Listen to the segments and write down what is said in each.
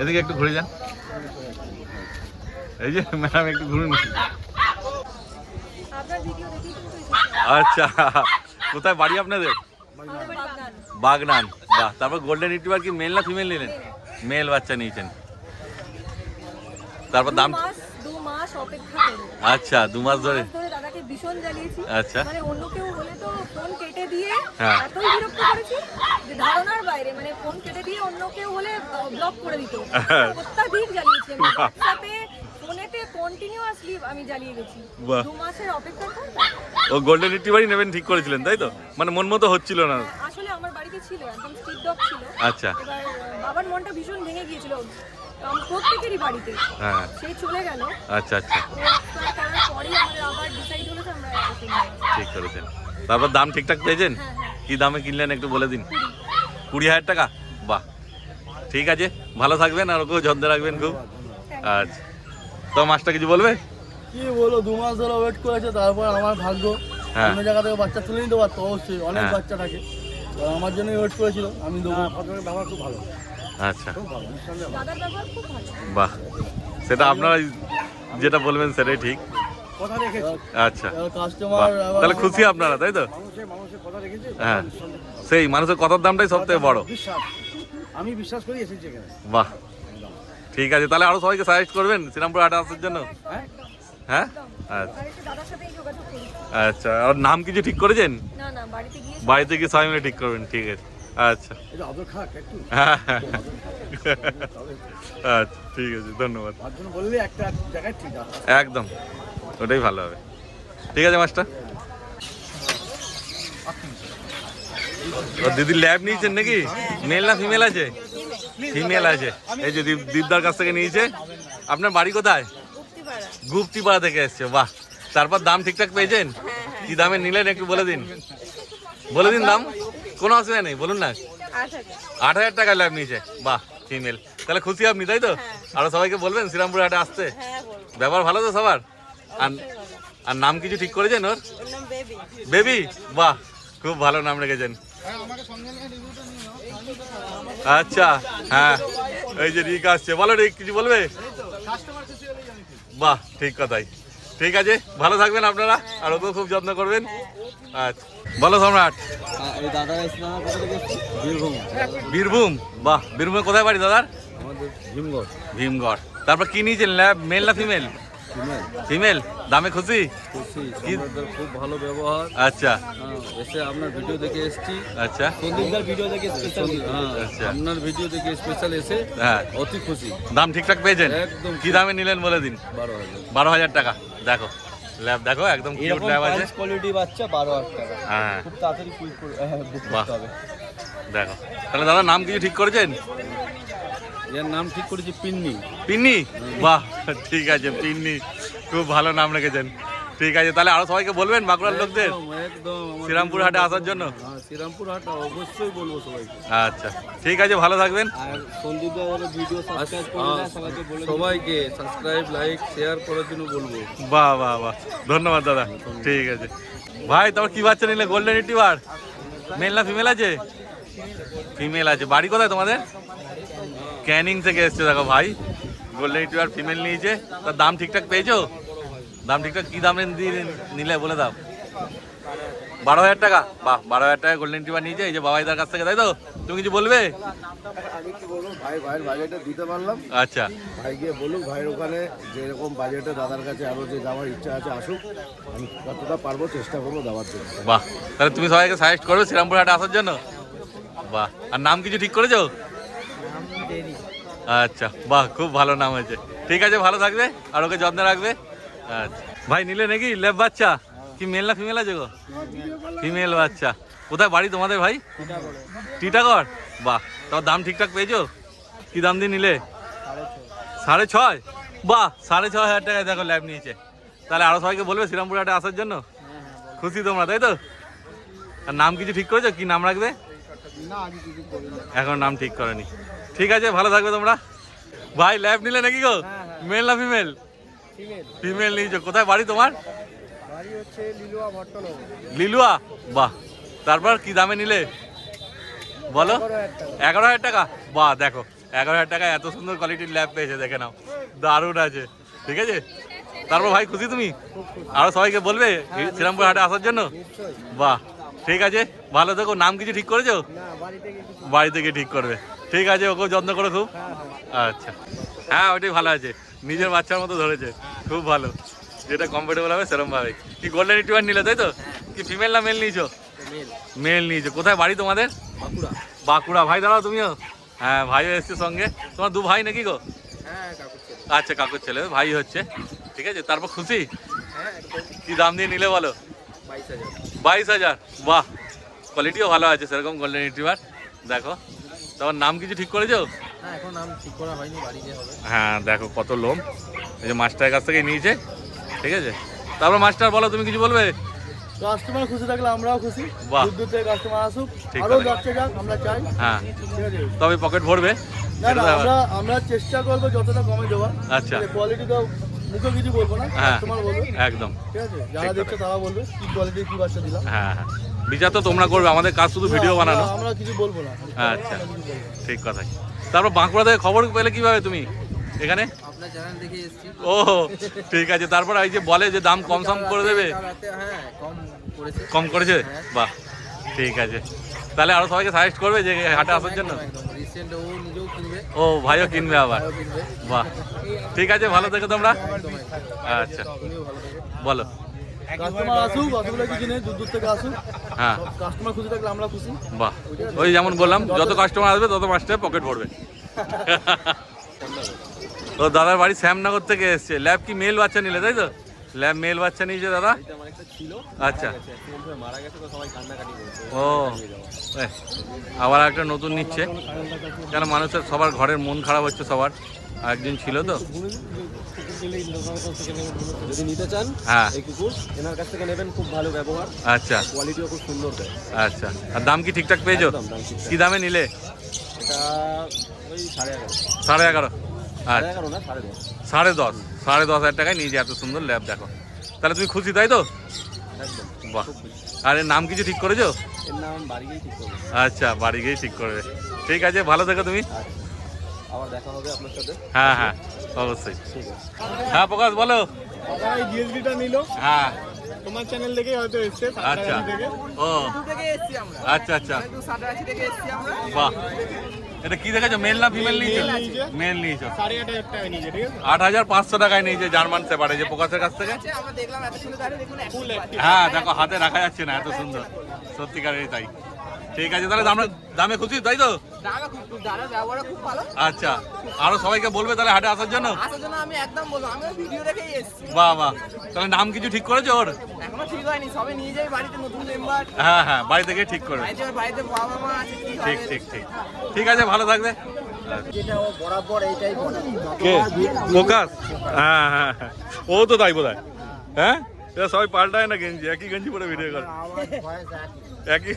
এদিকে একটু ঘুরে যান। এই যে ম্যাডাম একটু ঘুরুন। আচ্ছা কোথায় বাড়ি আপনাদের? বাগনান। বাহ তারপর গোল্ডেন রিট্রিভার কি মেল না ফিমেল নিলেন? মেল বাচ্চা নিয়েছেন। তারপর দাম আচ্ছা দু মাস ধরে। ভীষণ জ্বালিয়েছি। আচ্ছা। মানে অন্য কেউ হলে তো ফোন কেটে দিয়ে হ্যাঁ। এতই বিরক্ত করেছি যে ধারণার বাইরে মানে ফোন কেটে দিয়ে অন্য কেউ হলে ব্লক করে দিত। হ্যাঁ। অত্যাধিক জ্বালিয়েছি আমি। হোয়াটসঅ্যাপে ফোনেতে কন্টিনিউয়াসলি আমি জ্বালিয়ে গেছি। দু মাসের অপেক্ষার পর ও গোল্ডেন রিট্রিভারই নেবেন ঠিক করেছিলেন তাই তো? মানে মন মতো হচ্ছিল না। আসলে আমার বাড়িতে ছিল একদম স্ট্রিট ডগ ছিল। আচ্ছা। এবার বাবার মনটা ভীষণ ভেঙে গিয়েছিল। প্রত্যেকেরই বাড়িতে। হ্যাঁ। সেই চলে গেল। আচ্ছা আচ্ছা। তো তার করার পরেই আমাদের আবার ডিসাইড হলো যে আমরা ঠিক করেছেন। তারপর দাম ঠিকঠাক পেয়েছেন? হ্যাঁ, হ্যাঁ। কি দামে কিনলেন একটু বলে দিন। কুড়ি। হাজার টাকা? বাহ। ঠিক আছে ভালো থাকবেন আর ওকেও যত্ন রাখবেন খুব। আচ্ছা। তো মাসটা কিছু বলবে? কি বলো দু মাস ধরে ওয়েট করেছে তারপর আমার ভাগ্য। হ্যাঁ। অন্য জায়গা থেকে বাচ্চা তুলে নিতে পারতো অবশ্যই। অনেক। বাচ্চা থাকে। আমার জন্যই ওয়েট করেছিল আমি দেবো। ব্যবহার খুব ভালো। আচ্ছা। বাহ সেটা আপনারা যেটা বলবেন সেটাই ঠিক। আচ্ছা। তাহলে খুশি আপনারা তাই তো? মানুষের মানুষের কথা রেখেছে হ্যাঁ। সেই মানুষের কথার দামটাই সব থেকে বড়। বিশ্বাস। আমি বিশ্বাস করি এসেছি এখানে। বাহ। ঠিক আছে তাহলে আরও সবাইকে সাজেস্ট করবেন শ্রীরামপুর হাটে আসার জন্য? হ্যাঁ? হ্যাঁ? আচ্ছা। আর আচ্ছা আর নাম কিছু ঠিক করেছেন? না না বাড়িতে গিয়ে বাড়িতে গিয়ে সবাই মিলে ঠিক করবেন ঠিক আছে। আচ্ছা। হ্যাঁ হ্যাঁ। আচ্ছা ঠিক আছে ধন্যবাদ। বললে একটা জায়গায় ঠিক আছে। একদম ওটাই ভালো হবে। ঠিক আছে মাস্টার? দিদি ল্যাব নিয়েছেন নাকি? মেল না ফিমেল আছে? ফিমেল আছে। এই যে দীপদার কাছ থেকে নিয়েছে। আপনার বাড়ি কোথায়? গুপ্তিপাড়া থেকে এসছে বাহ। তারপর দাম ঠিকঠাক পেয়েছেন? কি দামে নিলেন একটু বলে দিন। বলে দিন দাম। কোনো অসুবিধা নেই বলুন না। আট হাজার টাকা ল্যাব নিয়েছে। বাহ ফিমেল তাহলে খুশি আপনি তাই তো? আরও সবাইকে বলবেন শ্রীরামপুর হাটে আসতে? ব্যবহার ভালো তো সবার? আর আর নাম কিছু ঠিক করেছেন ওর? বেবি। বাহ খুব ভালো নাম রেখেছেন। আচ্ছা হ্যাঁ। এই যে রিক আসছে। বলো রিক কিছু বলবে? বাহ ঠিক কথাই। ঠিক আছে ভালো থাকবেন আপনারা আর ওকেও খুব যত্ন করবেন। আচ্ছা বলো সম্রাট। থেকে বীরভূম। বাহ বীরভূমে কোথায় বাড়ি দাদার? ভীমগড়। ভীমগড়। তারপর কি নিয়েছেন ল্যাব মেল না ফিমেল ফিমেল দামে খুশি? খুব ভালো ব্যবহার। আচ্ছা। হ্যাঁ, এসে আপনার ভিডিও দেখে এসেছি। আচ্ছা। সন্দীপদার ভিডিও দেখে স্পেশাল হ্যাঁ আচ্ছা। আপনার ভিডিও দেখে স্পেশাল এসে হ্যাঁ। অতি খুশি। দাম ঠিকঠাক পেয়েছেন? একদম কি দামে নিলেন বলে দিন? বারো হাজার। বারো হাজার টাকা। দেখো ল্যাব দেখো একদম কিউট ল্যাব আছে। কোয়ালিটি বাচ্চা বারো হাজার টাকা। হ্যাঁ। খুব তাড়াতাড়ি কুইক বুক করতে হবে। দেখো। তাহলে দাদা নাম কিছু ঠিক করেছেন? এর নাম ঠিক করেছি পিন্নি। পিন্নি? বাহ ঠিক আছে পিন্নি। খুব ভালো নাম রেখেছেন। ঠিক আছে তাহলে আরও সবাইকে বলবেন বাঁকুড়ার লোকদের? শ্রীরামপুর হাটে আসার জন্য? হ্যাঁ শ্রীরামপুর হাট অবশ্যই বলব সবাইকে। আচ্ছা ঠিক আছে ভালো থাকবেন। আর সন্দীপ ভিডিও সবাইকে সাবস্ক্রাইব লাইক শেয়ার করার জন্য বলব। বাহ বাহ বাহ ধন্যবাদ দাদা ঠিক আছে। ভাই তোমার কি বাচ্চা নিলে? গোল্ডেন রিটিভার মেল না ফিমেল আছে? ফিমেল আছে। বাড়ি কোথায় তোমাদের? ক্যানিং থেকে এসছে দেখো ভাই। গোল্ডেন রিটিভার ফিমেল নিয়েছে। তার দাম ঠিকঠাক পেয়েছ? দাম ঠিকঠাক কি দামে দিয়ে নিলে বলে দাও। বারো হাজার টাকা? বাহ বারো হাজার টাকা গোল্ডেন রিটিভার নিয়েছে এই যে বাবাই বাবাইদার কাছ থেকে তাই তো? তুমি কিছু বলবে? আমি কি বলব? ভাই ভাইয়ের বাজেটে দিতে পারলাম। আচ্ছা। ভাই গিয়ে বলুক ভাইয়ের ওখানে যেরকম বাজেটে দাদার কাছে আরও যে যাওয়ার ইচ্ছা আছে আসুক। আমি কতটা পারব চেষ্টা করব দেওয়ার জন্য। বাহ তাহলে তুমি সবাইকে সাজেস্ট করবে শ্রীরামপুর হাটে আসার জন্য? বাহ আর নাম কিছু ঠিক করেছ? আচ্ছা বাহ খুব ভালো নাম হয়েছে। ঠিক আছে ভালো থাকবে আর ওকে যত্নে রাখবে। আচ্ছা। ভাই নিলে নাকি? লেব বাচ্চা? কি মেল না ফিমেল আছে গো? ফিমেল বাচ্চা। কোথায় বাড়ি তোমাদের ভাই? টিটাগড়? বাহ তার দাম ঠিকঠাক পেয়েছ? কি দাম দিয়ে নিলে? সাড়ে ছয়? বাহ সাড়ে ছয় হাজার টাকায় দেখো ল্যাব নিয়েছে। তাহলে আরও সবাইকে বলবে শ্রীরামপুর হাটে আসার জন্য? খুশি তোমরা তাই তো? আর নাম কিছু ঠিক করেছ? কি নাম রাখবে? এখন নাম ঠিক করেনি। ঠিক আছে ভালো থাকবে তোমরা। ভাই ল্যাব নিলে নাকি গো? মেল না ফিমেল? ফিমেল নিয়েছো কোথায় বাড়ি তোমার? বাড়ি হচ্ছে লিলুয়া ভট্টনগর। লিলুয়া? বাহ তারপর কি দামে নিলে? বলো। এগারো হাজার টাকা। বাহ দেখো এগারো হাজার টাকায় এত সুন্দর কোয়ালিটির ল্যাব পেয়েছে দেখে নাও। দারুণ আছে ঠিক আছে? তারপর ভাই খুশি তুমি? আরও সবাইকে বলবে শ্রীরামপুর হাটে আসার জন্য? বাহ ঠিক আছে ভালো থেকো। নাম কিছু ঠিক করেছ? বাড়ি থেকে ঠিক করবে। ঠিক আছে ওকে যত্ন করো খুব। আচ্ছা। হ্যাঁ ওটাই ভালো আছে। নিজের বাচ্চার মতো ধরেছে। খুব ভালো। যেটা কমফোর্টেবল হবে সেরকম ভাবে। কি গোল্ডেন রিট্রিভার নিলে তাই তো? কি ফিমেল না মেল নিয়েছো? মেল নিয়েছো। কোথায় বাড়ি তোমাদের? বাঁকুড়া। বাঁকুড়া। ভাই দাঁড়াও তুমিও। হ্যাঁ ভাইও এসছে সঙ্গে। তোমার দু ভাই নাকি গো? হ্যাঁ আচ্ছা কাকুর ছেলে। ভাই হচ্ছে। ঠিক আছে তারপর খুশি? হ্যাঁ কি দাম দিয়ে নিলে বলো? বাইশ হাজার। বাইশ হাজার? বাহ! কোয়ালিটিও ভালো আছে সেরকম গোল্ডেন রিট্রিভার দেখো। তোমার নাম কিছু ঠিক করেছ? হ্যাঁ এখন নাম ঠিক করা হয়নি বাড়ি গিয়ে হবে। হ্যাঁ দেখো কত লোম। এই যে মাস্টারের কাছ থেকে নিয়েছে ঠিক আছে? তারপর মাস্টার বলো তুমি কিছু বলবে? কাস্টমার খুশি থাকলে আমরাও খুশি। দূর দূর থেকে কাস্টমার আসুক। ঠিক আরও যাচ্ছে যাক আমরা চাই। হ্যাঁ। ঠিক আছে? তবে পকেট ভরবে। না না আমরা আমরা চেষ্টা করব যতটা কমে দেওয়া আচ্ছা। কোয়ালিটি তো মুখে কিছু বলব না হ্যাঁ। কাস্টমার বলবে। একদম। ঠিক আছে? যারা দেখছে তারা বলবে কি কোয়ালিটির কি বাচ্চা দিলাম। হ্যাঁ হ্যাঁ। বিচার তো তোমরা করবে আমাদের কাজ শুধু ভিডিও বানানো। আমরা কিছু বলব না। আচ্ছা। ঠিক কথাই। তারপর বাঁকুড়া থেকে খবর পেলে কীভাবে তুমি? এখানে? ও ঠিক আছে। তারপর এই যে বলে যে দাম কম সম করে দেবে? হ্যাঁ কম করেছে। কম বাহ ঠিক আছে। তাহলে আরও সবাইকে সাজেস্ট করবে যে হাটে আসার জন্য? ও ভাইও কিনবে আবার। বাহ ঠিক আছে। ভালো থেকো তোমরা। আচ্ছা বলো। কাস্টমার আসুক অসুবিধা কিছু নেই দূর দূর থেকে আসুক। হ্যাঁ। কাস্টমার খুশি থাকলে আমরা খুশি। বাহ। ওই যেমন বললাম যত কাস্টমার আসবে তত মাস্টার পকেট ভরবে। ও দাদার বাড়ি শ্যামনগর থেকে এসছে। ল্যাব কি মেল বাচ্চা নিলে তাই তো? ল্যাব মেল বাচ্চা নিয়েছে দাদা? আমার একটা ছিল আচ্ছা। অ্যাক্সিডেন্ট মারা গেছে তো সবাই কান্নাকাটি করেছে। ও আবার একটা নতুন নিচ্ছে। কেন মানুষের সবার ঘরের মন খারাপ হচ্ছে সবার। আর একজন ছিল তো। যদি নিতে চান হ্যাঁ। এই কুকুর এনার কাছ থেকে নেবেন খুব ভালো ব্যবহার। আচ্ছা। কোয়ালিটিও খুব সুন্দর দেয়। আচ্ছা। আর দাম কি ঠিকঠাক পেয়েছ? কি দামে নিলে? এটা ওই সাড়ে এগারো। সাড়ে এগারো? সাড়ে আচ্ছা। সাড়ে দশ। সাড়ে দশ। হাজার টাকায় নিয়ে যে এত সুন্দর ল্যাব দেখো। তাহলে তুমি খুশি তাই তো? বাহ। আর এর নাম কিছু ঠিক করেছ? আচ্ছা বাড়ি গিয়েই ঠিক করবে ঠিক আছে ভালো থেকো তুমি। আচ্ছা। আবার দেখা হবে আপনার সাথে। হ্যাঁ হ্যাঁ অবশ্যই। হ্যাঁ প্রকাশ বলো। এই নিল। হ্যাঁ। তোমার চ্যানেল থেকেই হয়তো এসছে আচ্ছা। ও। থেকে এসছি আমরা। আচ্ছা আচ্ছা। সাঁতরাগাছি থেকে এসছি আমরা। বাহ। এটা কি দেখেছ? মেল না ফিমেল নিয়েছো? মেল নিয়েছো। আট হাজার পাঁচশো টাকায় নিয়েছে জার্মান সেপারে যে প্রকাশের কাছ থেকে। আমরা দেখলাম এত সুন্দর দাঁড়িয়ে দেখুন ফুল অ্যাক্টিভ হ্যাঁ দেখো হাতে রাখা যাচ্ছে না এত সুন্দর। সত্যিকারের তাই। ঠিক আছে তাহলে দামে দামে খুশি তাই তো? আচ্ছা আরও সবাইকে বলবে তাহলে হাটে আসার জন্য? আমি একদম বলব আমি ভিডিও দেখেই এসেছি। বাহ বাহ। তাহলে নাম কিছু ঠিক করেছ ওর? এখনও ঠিক হয়নি সবে নিয়ে যাই বাড়িতে নতুন মেম্বার হ্যাঁ হ্যাঁ বাড়ি থেকে ঠিক করবে বাড়িতে বাড়িতে বাবা মা আছে ঠিক ঠিক ঠিক। ঠিক আছে ভালো থাকবে। কে? প্রকাশ? হ্যাঁ হ্যাঁ হ্যাঁ। ও তো তাই বোধ হ্যাঁ? এরা সবাই পাল্টায় না গেঞ্জি, একই গেঞ্জি পরে ভিডিও করে। একই।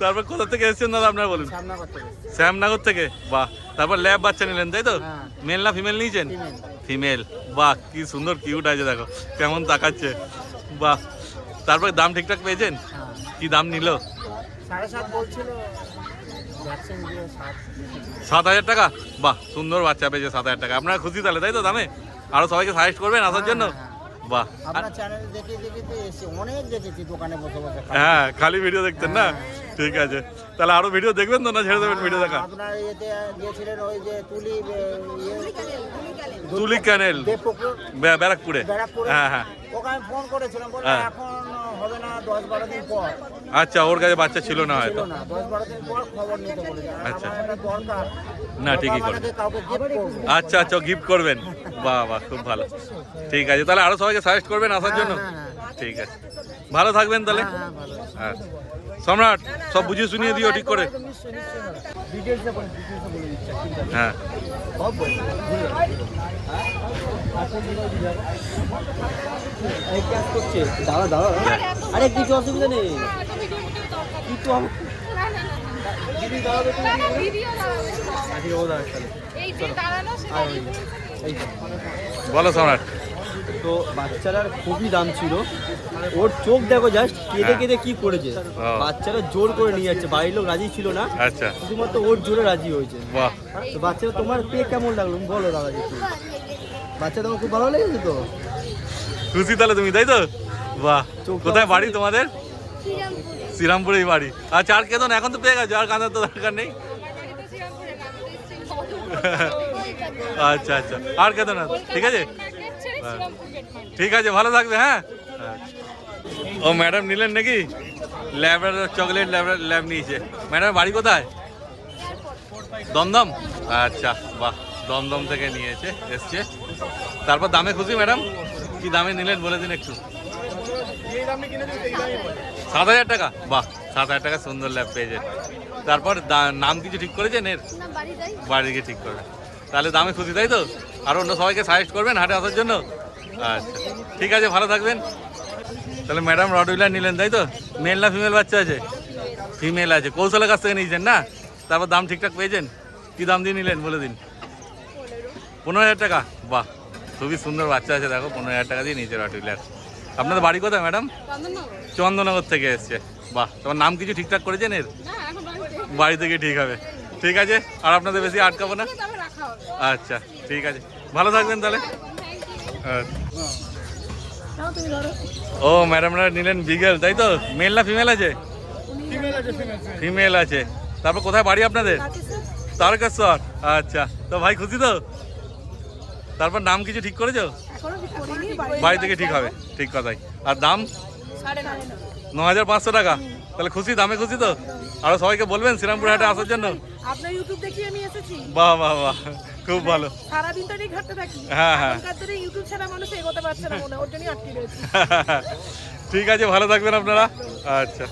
তারপর কোথা থেকে এসেছেন দাদা আপনারা বলুন? শ্যামনগর থেকে। বাহ, তারপর ল্যাব বাচ্চা নিলেন, তাই তো। মেল না ফিমেল নিয়েছেন? ফিমেল বাহ, কি সুন্দর কিউট আছে, দেখো। কেমন তাকাচ্ছে। বাহ, তারপর দাম ঠিকঠাক পেয়েছেন? কি দাম নিল? সাত হাজার টাকা? বাহ, সুন্দর বাচ্চা পেয়েছে সাত হাজার টাকা। আপনারা খুশি তাহলে, তাই তো দামে? আরও সবাইকে সাজেস্ট করবেন আসার জন্য? বাহ। আমরা চ্যানেল দেখে দেখে তো এসে অনেক দেখেছি দোকানে বসে বসে হ্যাঁ খালি ভিডিও দেখতেন না? ঠিক আছে। তাহলে আরও ভিডিও দেখবেন তো না ছেড়ে দেবেন ভিডিও দেখা? আপনার ইয়েতে গিয়েছিলেন ওই যে তুলি ইয়ে তুলি ক্যানেল ব্যারাকপুরে। ব্যারাকপুরে? হ্যাঁ হ্যাঁ। ওখানে ফোন করেছিলাম বলে হ্যাঁ। এখন হবে না দশ বারো দিন পর। আচ্ছা ওর কাছে বাচ্চা ছিল না হয়তো। না দশ বারো দিন পর খবর নিতে বলেছে আচ্ছা। দরকার। না, ঠিকই করে। আচ্ছা আচ্ছা গিফট করবেন। বাহ বাহ খুব ভালো। ঠিক আছে তাহলে আরও সবাইকে সাজেস্ট করবেন আসার জন্য? হ্যাঁ, হ্যাঁ, ঠিক আছে। ভালো থাকবেন তাহলে। হ্যাঁ, হ্যাঁ, ভালো। আচ্ছা সম্রাট সব বুঝিয়ে শুনিয়ে দিও ঠিক করে। হ্যাঁ। আরে কিছু অসুবিধা নেই। বলো সম্রাট। তো বাচ্চাটার খুবই দাম ছিল। ওর চোখ দেখো জাস্ট কেঁদে হ্যাঁ। কেঁদে কি করেছে। বাচ্চারা জোর করে নিয়ে যাচ্ছে। বাড়ির লোক রাজি ছিল না। আচ্ছা। শুধুমাত্র ওর জোরে রাজি হয়েছে। বাহ। তো বাচ্চারা তোমার পেয়ে কেমন লাগল? বলো দাদা একটু। বাচ্চা তোমার খুব ভালো লেগেছে তো? খুশি তাহলে তুমি তাই তো? বাহ। কোথায় বাড়ি তোমাদের? শ্রীরামপুরেই বাড়ি। আচ্ছা আর কেতন এখন তো পেয়ে গেছো। আর কাঁদার তো দরকার নেই। আচ্ছা আচ্ছা। আর কেতন আছে? ঠিক আছে? ঠিক আছে ভালো থাকবে হ্যাঁ? ও ম্যাডাম নিলেন নাকি? ল্যাবরের চকলেট ল্যাবরের ল্যাব নিয়েছে। ম্যাডাম বাড়ি কোথায়? দমদম? আচ্ছা বাহ দমদম থেকে নিয়েছে এসছে। তারপর দামে খুশি ম্যাডাম? কি দামে নিলেন বলে দিন একটু। সাত হাজার টাকা? বাহ সাত হাজার টাকা সুন্দর ল্যাব পেয়েছে। তারপর নাম কিছু ঠিক করেছেন এর? বাড়ি গিয়ে ঠিক করবে তাহলে দামে খুশি তাই তো? আর অন্য সবাইকে সাজেস্ট করবেন হাটে আসার জন্য? আচ্ছা ঠিক আছে ভালো থাকবেন। তাহলে ম্যাডাম রড রডউইলার নিলেন তাই তো? মেল না ফিমেল বাচ্চা আছে? ফিমেল আছে। কৌশলের কাছ থেকে নিয়েছেন না? তারপর দাম ঠিকঠাক পেয়েছেন? কি দাম দিয়ে নিলেন বলে দিন। পনেরো হাজার টাকা? বাহ খুবই সুন্দর বাচ্চা আছে দেখো পনেরো হাজার টাকা দিয়ে নিয়েছে রড রডউইলার। আপনাদের বাড়ি কোথায় ম্যাডাম চন্দননগর থেকে এসছে। বাহ তোমার নাম কিছু ঠিকঠাক করেছেন এর? বাড়ি থেকে ঠিক হবে। ঠিক আছে আর আপনাদের বেশি আটকাবো না। আচ্ছা ঠিক আছে। ভালো থাকবেন তাহলে। ও, ম্যাডামরা নিলেন বিগেল, তাই তো? মেল না ফিমেল আছে? ফিমেল আছে। তারপর কোথায় বাড়ি আপনাদের? তারকেশ্বর। আচ্ছা তো ভাই খুশি তো? তারপর নাম কিছু ঠিক করেছ? বাড়ি থেকে ঠিক হবে, ঠিক কথাই। আর দাম? ন হাজার পাঁচশো টাকা। তাহলে খুশি, দামে খুশি তো? আরও সবাইকে বলবেন শ্রীরামপুর হাটে আসার জন্য? আপনার ইউটিউব দেখি আমি এসেছি। বাহ বাহ বাহ। খুব ভালো। সারাদিন তো এই ঘাটতে থাকি। হ্যাঁ, হ্যাঁ। দিনে ইউটিউব ছাড়া মানুষ এগোতে পারছে না মনে ওর জন্যই আটকে রয়েছে। ঠিক আছে ভালো থাকবেন আপনারা। আচ্ছা।